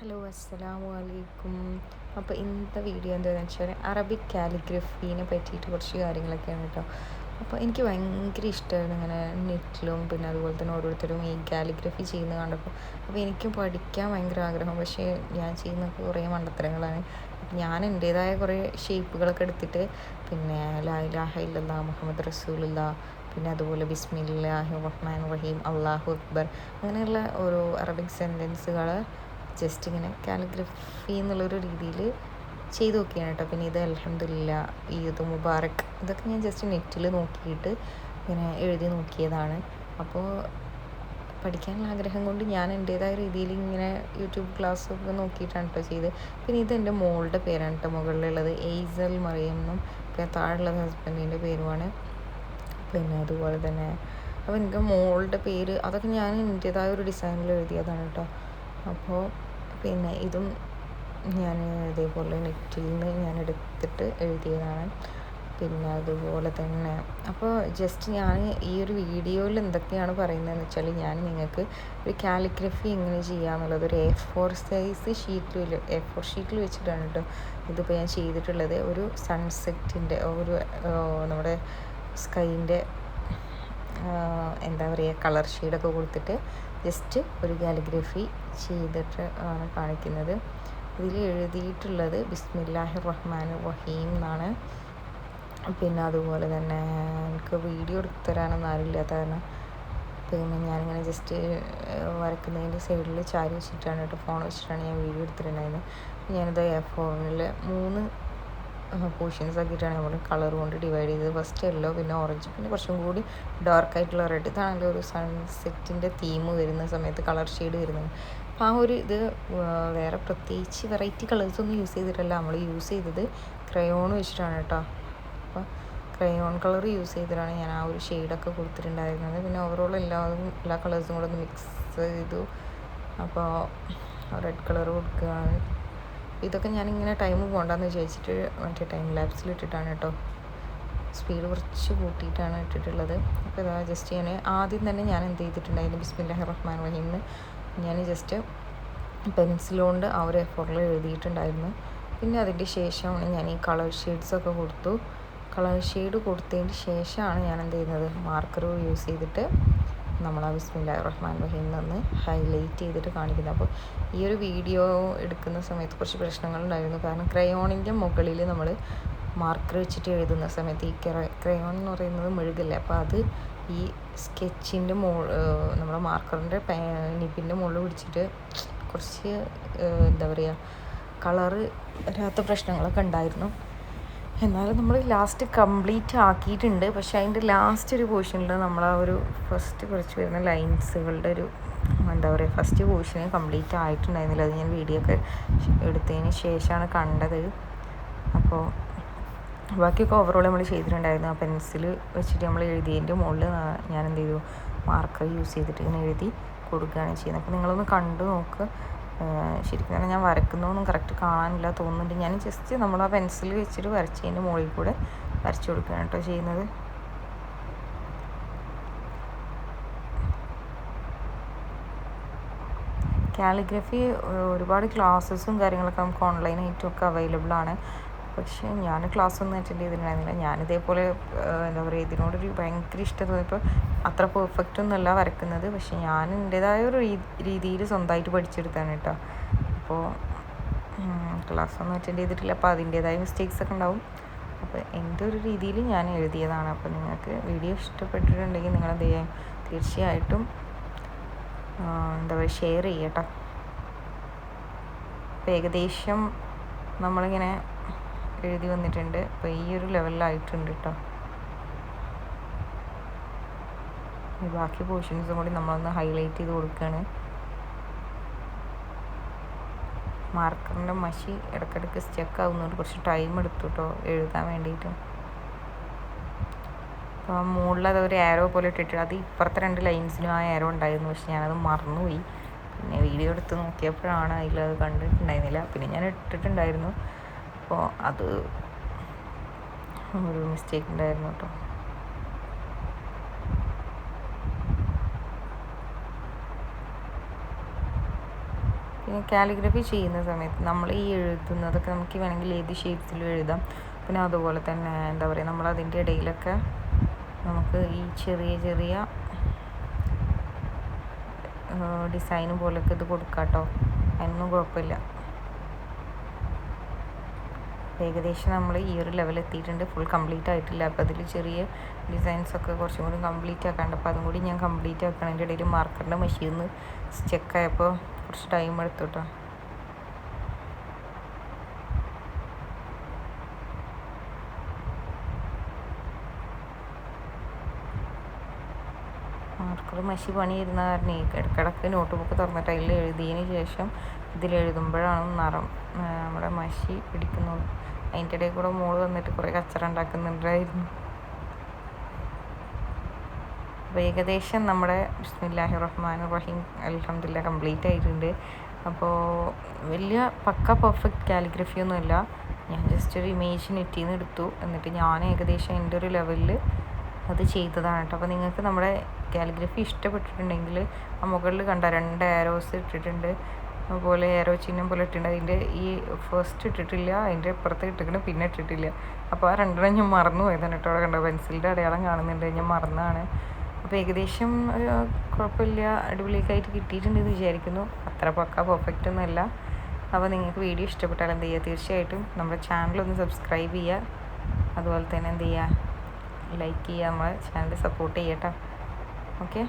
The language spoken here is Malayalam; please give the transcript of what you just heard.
ഹലോ അസ്സലാമു അലൈക്കും അപ്പോൾ ഇന്നത്തെ വീഡിയോ എന്താണെന്ന് വെച്ചാൽ അറബിക് കാലിഗ്രഫീനെ പറ്റിയിട്ട് കുറച്ച് കാര്യങ്ങളൊക്കെയാണ് കേട്ടോ. അപ്പോൾ എനിക്ക് ഭയങ്കര ഇഷ്ടമായിരുന്നു ഇങ്ങനെ നെറ്റിലും പിന്നെ അതുപോലെ തന്നെ ഓരോരുത്തരും ഈ കാലിഗ്രഫി ചെയ്യുന്ന കണ്ടപ്പോൾ. അപ്പോൾ എനിക്ക് പഠിക്കാൻ ഭയങ്കര ആഗ്രഹം. പക്ഷേ ഞാൻ ചെയ്യുന്ന കുറേ മണ്ടത്തരങ്ങളാണ്. ഞാൻ എന്റേതായ കുറേ ഷേപ്പുകളൊക്കെ എടുത്തിട്ട് പിന്നെ ലാ ഇലാഹ ഇല്ലല്ലാ മുഹമ്മദ് റസൂലുള്ള പിന്നെ അതുപോലെ ബിസ്മില്ലാഹി റഹ്മാൻ റഹീം അള്ളാഹു അക്ബർ അങ്ങനെയുള്ള ഓരോ അറബിക് സെന്റൻസുകൾ ജസ്റ്റ് ഇങ്ങനെ കാലിഗ്രഫി എന്നുള്ളൊരു രീതിയിൽ ചെയ്ത് നോക്കിയാണ് കേട്ടോ. പിന്നെ ഇത് അലഹമില്ല ഈദ് മുബാറക് ഇതൊക്കെ ഞാൻ ജസ്റ്റ് നെറ്റിൽ നോക്കിയിട്ട് ഇങ്ങനെ എഴുതി നോക്കിയതാണ്. അപ്പോൾ പഠിക്കാനുള്ള ആഗ്രഹം കൊണ്ട് ഞാൻ എന്റേതായ രീതിയിൽ ഇങ്ങനെ യൂട്യൂബ് ക്ലാസ് ഒക്കെ നോക്കിയിട്ടാണ് കേട്ടോ ചെയ്ത് പിന്നെ ഇത് എന്റെ മോളുടെ പേരാണ് കേട്ടോ മുകളിലുള്ളത് എയ്സൽ മറിയം എന്നും പിന്നെ താഴെയുള്ളത് ഹസ്ബൻഡിന്റെ പേരുമാണ്. പിന്നെ അതുപോലെ തന്നെ അപ്പോൾ എനിക്ക് മോളുടെ പേര് അതൊക്കെ ഞാൻ എന്റേതായ ഒരു ഡിസൈനിൽ എഴുതിയതാണ് കേട്ടോ അപ്പോൾ പിന്നെ ഇതും ഞാൻ ഇതേപോലെ നെറ്റിൽ നിന്ന് ഞാൻ എടുത്തിട്ട് എഴുതിയതാണ്. പിന്നെ അതുപോലെ തന്നെ അപ്പോൾ ജസ്റ്റ് ഞാൻ ഈ ഒരു വീഡിയോയിൽ എന്തൊക്കെയാണ് പറയുന്നതെന്ന് വെച്ചാൽ ഞാൻ നിങ്ങൾക്ക് ഒരു കാലിഗ്രഫി എങ്ങനെ ചെയ്യാമെന്നുള്ളത് ഒരു എ ഫോർ സൈസ് ഷീറ്റിൽ എ ഫോർ ഷീറ്റിൽ വെച്ചിട്ടാണ് കേട്ടോ ഇതിപ്പോൾ ഞാൻ ചെയ്തിട്ടുള്ളത്. ഒരു സൺസെറ്റിന്റെ ഒരു നമ്മുടെ സ്കൈന്റെ എന്താ പറയുക കളർ ഷെയ്ഡൊക്കെ കൊടുത്തിട്ട് ജസ്റ്റ് ഒരു കാലിഗ്രഫി ചെയ്തിട്ട് ആണ് കാണിക്കുന്നത്. ഇതിൽ എഴുതിയിട്ടുള്ളത് ബിസ്മില്ലാഹിർ റഹ്മാൻ റഹീം എന്നാണ്. പിന്നെ അതുപോലെ തന്നെ എനിക്ക് വീഡിയോ എടുത്തു തരാനൊന്നും ആരുമില്ലാത്ത കാരണം പിന്നെ ഞാനിങ്ങനെ ജസ്റ്റ് വരക്കുന്നതിന്റെ സൈഡിൽ ചാരി വെച്ചിട്ടാണ് കേട്ടോ ഫോൺ വെച്ചിട്ടാണ് ഞാൻ വീഡിയോ എടുത്തിട്ടുണ്ടായിരുന്നത്. ഞാനിത് ഫോണിൽ മൂന്ന് പോർഷൻസ് ആക്കിയിട്ടാണ് നമ്മൾ കളർ കൊണ്ട് ഡിവൈഡ് ചെയ്തത്. ഫസ്റ്റ് യെല്ലോ പിന്നെ ഓറഞ്ച് പിന്നെ കുറച്ചും കൂടി ഡാർക്ക് ആയിട്ടുള്ള റെഡ് ഇതാണെങ്കിൽ ഒരു സൺസെറ്റിന്റെ തീം വരുന്ന സമയത്ത് കളർ ഷെയ്ഡ് വരുന്നത്. അപ്പം ആ ഒരു ഇത് വേറെ പ്രത്യേകിച്ച് വെറൈറ്റി കളേഴ്സ് ഒന്നും യൂസ് ചെയ്തിട്ടല്ല. നമ്മൾ യൂസ് ചെയ്തത് ക്രയോൺ വെച്ചിട്ടാണ് കേട്ടോ. അപ്പോൾ ക്രയോൺ കളർ യൂസ് ചെയ്തിട്ടാണ് ഞാൻ ആ ഒരു ഷെയ്ഡൊക്കെ കൊടുത്തിട്ടുണ്ടായിരുന്നത്. പിന്നെ ഓവറോൾ എല്ലാതും എല്ലാ കളേഴ്സും കൂടെ ഒന്ന് മിക്സ് ചെയ്തു. അപ്പോൾ റെഡ് കളർ കൊടുക്കുകയാണ്. ഇതൊക്കെ ഞാനിങ്ങനെ ടൈം പോകണ്ടെന്ന് വിചാരിച്ചിട്ട് മറ്റേ ടൈം ലാപ്സിൽ ഇട്ടിട്ടാണ് കേട്ടോ സ്പീഡ് കുറച്ച് കൂട്ടിയിട്ടാണ് ഇട്ടിട്ടുള്ളത്. അപ്പോൾ ഇതാ ജസ്റ്റ് ഞാൻ ആദ്യം തന്നെ ഞാൻ എന്ത് ചെയ്തിട്ടുണ്ടായിരുന്നു? ബിസ്മില്ലാഹി റഹ്മാൻ റഹീമിന് ഞാൻ ജസ്റ്റ് പെൻസിലുകൊണ്ട് ആ ഒരു എഫോറിൽ എഴുതിയിട്ടുണ്ടായിരുന്നു. പിന്നെ അതിന്റെ ശേഷമാണ് ഞാൻ ഈ കളർ ഷെയ്ഡ്സൊക്കെ കൊടുത്തു. കളർ ഷെയ്ഡ് കൊടുത്തതിന് ശേഷമാണ് ഞാൻ എന്ത് ചെയ്യുന്നത്? മാർക്കർ യൂസ് ചെയ്തിട്ട് നമ്മൾ ആ ബിസ്മില്ലാ റഹ്മാൻ റഹീം നിന്ന് ഹൈലൈറ്റ് ചെയ്തിട്ട് കാണിക്കുന്നത്. അപ്പോൾ ഈ ഒരു വീഡിയോ എടുക്കുന്ന സമയത്ത് കുറച്ച് പ്രശ്നങ്ങളുണ്ടായിരുന്നു. കാരണം ക്രയോണിന്റെ മുകളിൽ നമ്മൾ മാർക്കർ വെച്ചിട്ട് എഴുതുന്ന സമയത്ത് ഈ ക്രയോൺ എന്ന് പറയുന്നത് മെഴുകല്ലേ? അപ്പോൾ അത് ഈ സ്കെച്ചിന്റെ മോ നമ്മുടെ മാർക്കറിന്റെ നിപ്പിന്റെ മുകളിൽ പിടിച്ചിട്ട് കുറച്ച് എന്താ പറയുക കളറ് വരാത്ത പ്രശ്നങ്ങളൊക്കെ ഉണ്ടായിരുന്നു. എന്നാലും നമ്മൾ ലാസ്റ്റ് കംപ്ലീറ്റ് ആക്കിയിട്ടുണ്ട്. പക്ഷെ അതിന്റെ ലാസ്റ്റ് ഒരു പോർഷനിൽ നമ്മൾ ആ ഒരു ഫസ്റ്റ് കുറച്ച് വരുന്ന ലൈൻസുകളുടെ ഒരു എന്താ പറയുക ഫസ്റ്റ് പോർഷന് കംപ്ലീറ്റ് ആയിട്ടുണ്ടായിരുന്നില്ല. അത് ഞാൻ വീഡിയോ ഒക്കെ എടുത്തതിന് ശേഷമാണ് കണ്ടത്. അപ്പോൾ ബാക്കിയൊക്കെ ഓവറോൾ നമ്മൾ ചെയ്തിട്ടുണ്ടായിരുന്നു. ആ പെൻസിൽ വെച്ചിട്ട് നമ്മൾ എഴുതിയതിന്റെ മുകളിൽ ഞാൻ എന്ത് ചെയ്തു മാർക്കർ യൂസ് ചെയ്തിട്ട് ഇങ്ങനെ എഴുതി കൊടുക്കുകയാണ് ചെയ്യുന്നത്. അപ്പോൾ നിങ്ങളൊന്ന് കണ്ടു നോക്ക്. ശരിക്കും പറഞ്ഞാൽ ഞാൻ വരക്കുന്നതൊന്നും കറക്റ്റ് കാണാനില്ല തോന്നുന്നുണ്ട്. ഞാൻ ജസ്റ്റ് നമ്മൾ ആ പെൻസിൽ വെച്ചിട്ട് വരച്ചതിന്റെ മുകളിൽ കൂടെ വരച്ചു കൊടുക്കുകയാണ് കേട്ടോ ചെയ്യുന്നത്. കാലിഗ്രഫി ഒരുപാട് ക്ലാസ്സസും കാര്യങ്ങളൊക്കെ നമുക്ക് ഓൺലൈനായിട്ടും ഒക്കെ അവൈലബിൾ ആണ്. പക്ഷേ ഞാൻ ക്ലാസ് ഒന്നും അറ്റൻഡ് ചെയ്തിട്ടുണ്ടായിരുന്നില്ല. ഞാനിതേപോലെ എന്താ പറയുക ഇതിനോടൊരു ഭയങ്കര ഇഷ്ടം തോന്നിയപ്പോൾ അത്ര പെർഫെക്റ്റ് ഒന്നുമല്ല വരക്കുന്നത്. പക്ഷേ ഞാൻ എന്റേതായ ഒരു രീതിയിൽ സ്വന്തമായിട്ട് പഠിച്ചെടുത്താണ് കേട്ടോ. അപ്പോൾ ക്ലാസ് ഒന്നും അറ്റൻഡ് ചെയ്തിട്ടില്ല. അപ്പോൾ അതിന്റേതായ മിസ്റ്റേക്സ് ഒക്കെ ഉണ്ടാവും. അപ്പോൾ എന്റെ ഒരു രീതിയിൽ ഞാൻ എഴുതിയതാണ്. അപ്പോൾ നിങ്ങൾക്ക് വീഡിയോ ഇഷ്ടപ്പെട്ടിട്ടുണ്ടെങ്കിൽ നിങ്ങൾ എന്ത് ചെയ്യാം? തീർച്ചയായിട്ടും എന്താ പറയുക ഷെയർ ചെയ്യട്ടോ അപ്പോൾ ഏകദേശം നമ്മളിങ്ങനെ എഴുതി വന്നിട്ടുണ്ട്. അപ്പോൾ ഈ ഒരു ലെവലിലായിട്ടുണ്ട് കേട്ടോ ബാക്കി പോർഷൻസും കൂടി നമ്മളൊന്ന് ഹൈലൈറ്റ് ചെയ്ത് കൊടുക്കുകയാണ് മാർക്കറിന്റെ മഷി ഇടയ്ക്കിടയ്ക്ക് സ്റ്റക്ക് ആവുന്നതുകൊണ്ട് കുറച്ച് ടൈം എടുത്തു കേട്ടോ എഴുതാൻ വേണ്ടിയിട്ട്. അപ്പോൾ മുകളിൽ അത് ഒരു ആരോ പോലെ ഇട്ടിട്ട് അത് ഇപ്പുറത്തെ രണ്ട് ലൈൻസിനും ആ ആരോ ഉണ്ടായിരുന്നു. പക്ഷെ ഞാനത് മറന്നുപോയി. പിന്നെ വീഡിയോ എടുത്ത് നോക്കിയപ്പോഴാണ് അതിലത് കണ്ടിട്ടുണ്ടായിരുന്നില്ല. പിന്നെ ഞാൻ ഇട്ടിട്ടുണ്ടായിരുന്നു. അപ്പോൾ അത് ഒരു മിസ്റ്റേക്ക് ഉണ്ടായിരുന്നു കേട്ടോ. പിന്നെ കാലിഗ്രഫി ചെയ്യുന്ന സമയത്ത് നമ്മൾ ഈ എഴുതുന്നതൊക്കെ നമുക്ക് വേണമെങ്കിൽ ഏത് ഷേപ്സിലും എഴുതാം. പിന്നെ അതുപോലെ തന്നെ എന്താ പറയുക നമ്മൾ അതിന്റെ ഇടയിലൊക്കെ നമുക്ക് ഈ ചെറിയ ചെറിയ ഡിസൈൻ പോലൊക്കെ ഇത് കൊടുക്കാം കേട്ടോ. അതിനൊന്നും കുഴപ്പമില്ല. ഏകദേശം നമ്മൾ ഈ ഒരു ലെവൽ എത്തിയിട്ടുണ്ട്. ഫുൾ കംപ്ലീറ്റ് ആയിട്ടില്ല. അപ്പോൾ അതിൽ ചെറിയ ഡിസൈൻസ് ഒക്കെ കുറച്ചും കൂടി കംപ്ലീറ്റ് ആക്കാണ്ട്. അപ്പോൾ അതും കൂടി ഞാൻ കംപ്ലീറ്റ് ആക്കണതിന്റെ ഇടയിൽ മാർക്കറിന്റെ മെഷീൻ ചെക്ക് ആയപ്പോൾ കുറച്ച് ടൈം എടുത്തു കേട്ടോ മാർക്കർ മഷി പണിയിരുന്ന കാരണം ഇടയ്ക്കിടയ്ക്ക് നോട്ട് ബുക്ക് തുറന്നിട്ട് അതിൽ എഴുതിയതിന് ശേഷം ഇതിൽ എഴുതുമ്പോഴാണ് നിറം. നമ്മുടെ മഷി പിടിക്കുന്നത് അതിന്റെ ഇടയിൽ കൂടെ മോൾ വന്നിട്ട് കുറേ കച്ചറ ഉണ്ടാക്കുന്നുണ്ടായിരുന്നു. അപ്പോൾ ഏകദേശം നമ്മുടെ ബിസ്മില്ലാഹി റഹ്മാൻ റഹീം അലഹമില്ല കംപ്ലീറ്റ് ആയിട്ടുണ്ട്. അപ്പോൾ വലിയ പക്ക പെർഫെക്റ്റ് കാലിഗ്രഫി ഒന്നുമില്ല ഞാൻ ജസ്റ്റ് ഒരു ഇമേജ് നെറ്റിൽ നിന്ന് എടുത്തു. എന്നിട്ട് ഞാൻ ഏകദേശം എന്റെ ഒരു ലെവലിൽ അത് ചെയ്തതാണ് കേട്ടോ. അപ്പോൾ നിങ്ങൾക്ക് നമ്മുടെ കാലിഗ്രഫി ഇഷ്ടപ്പെട്ടിട്ടുണ്ടെങ്കിൽ ആ മുകളിൽ കണ്ട രണ്ട് ആരോസ് ഇട്ടിട്ടുണ്ട്. അതുപോലെ ഏറോ ചിഹ്നം പോലെ ഇട്ടിട്ടുണ്ട്. അതിന്റെ ഈ ഫസ്റ്റ് ഇട്ടിട്ടില്ല അതിന്റെ ഇപ്പുറത്ത് ഇട്ടിക്കണം പിന്നെ ഇട്ടിട്ടില്ല. അപ്പോൾ ആ രണ്ടെണ്ണം ഞാൻ മറന്നു പോയതാണ് കേട്ടോ അവിടെ കണ്ടോ പെൻസിലിന്റെ അടയാളം കാണുന്നുണ്ട് ഞാൻ മറന്നാണ്. അപ്പോൾ ഏകദേശം കുഴപ്പമില്ല. അടിപൊളിയൊക്കെ ആയിട്ട് കിട്ടിയിട്ടുണ്ടെന്ന് വിചാരിക്കുന്നു. അത്ര പക്ക പെർഫെക്റ്റ് ഒന്നുമല്ല അപ്പോൾ നിങ്ങൾക്ക് വീഡിയോ ഇഷ്ടപ്പെട്ടാൽ എന്ത് ചെയ്യുക? തീർച്ചയായിട്ടും നമ്മുടെ ചാനൽ ഒന്ന് സബ്സ്ക്രൈബ് ചെയ്യുക. അതുപോലെ തന്നെ എന്ത് ചെയ്യുക? ലൈക്ക് ചെയ്യുക നമ്മളെ ചാനൽ സപ്പോർട്ട് ചെയ്യട്ടോ ഓക്കെ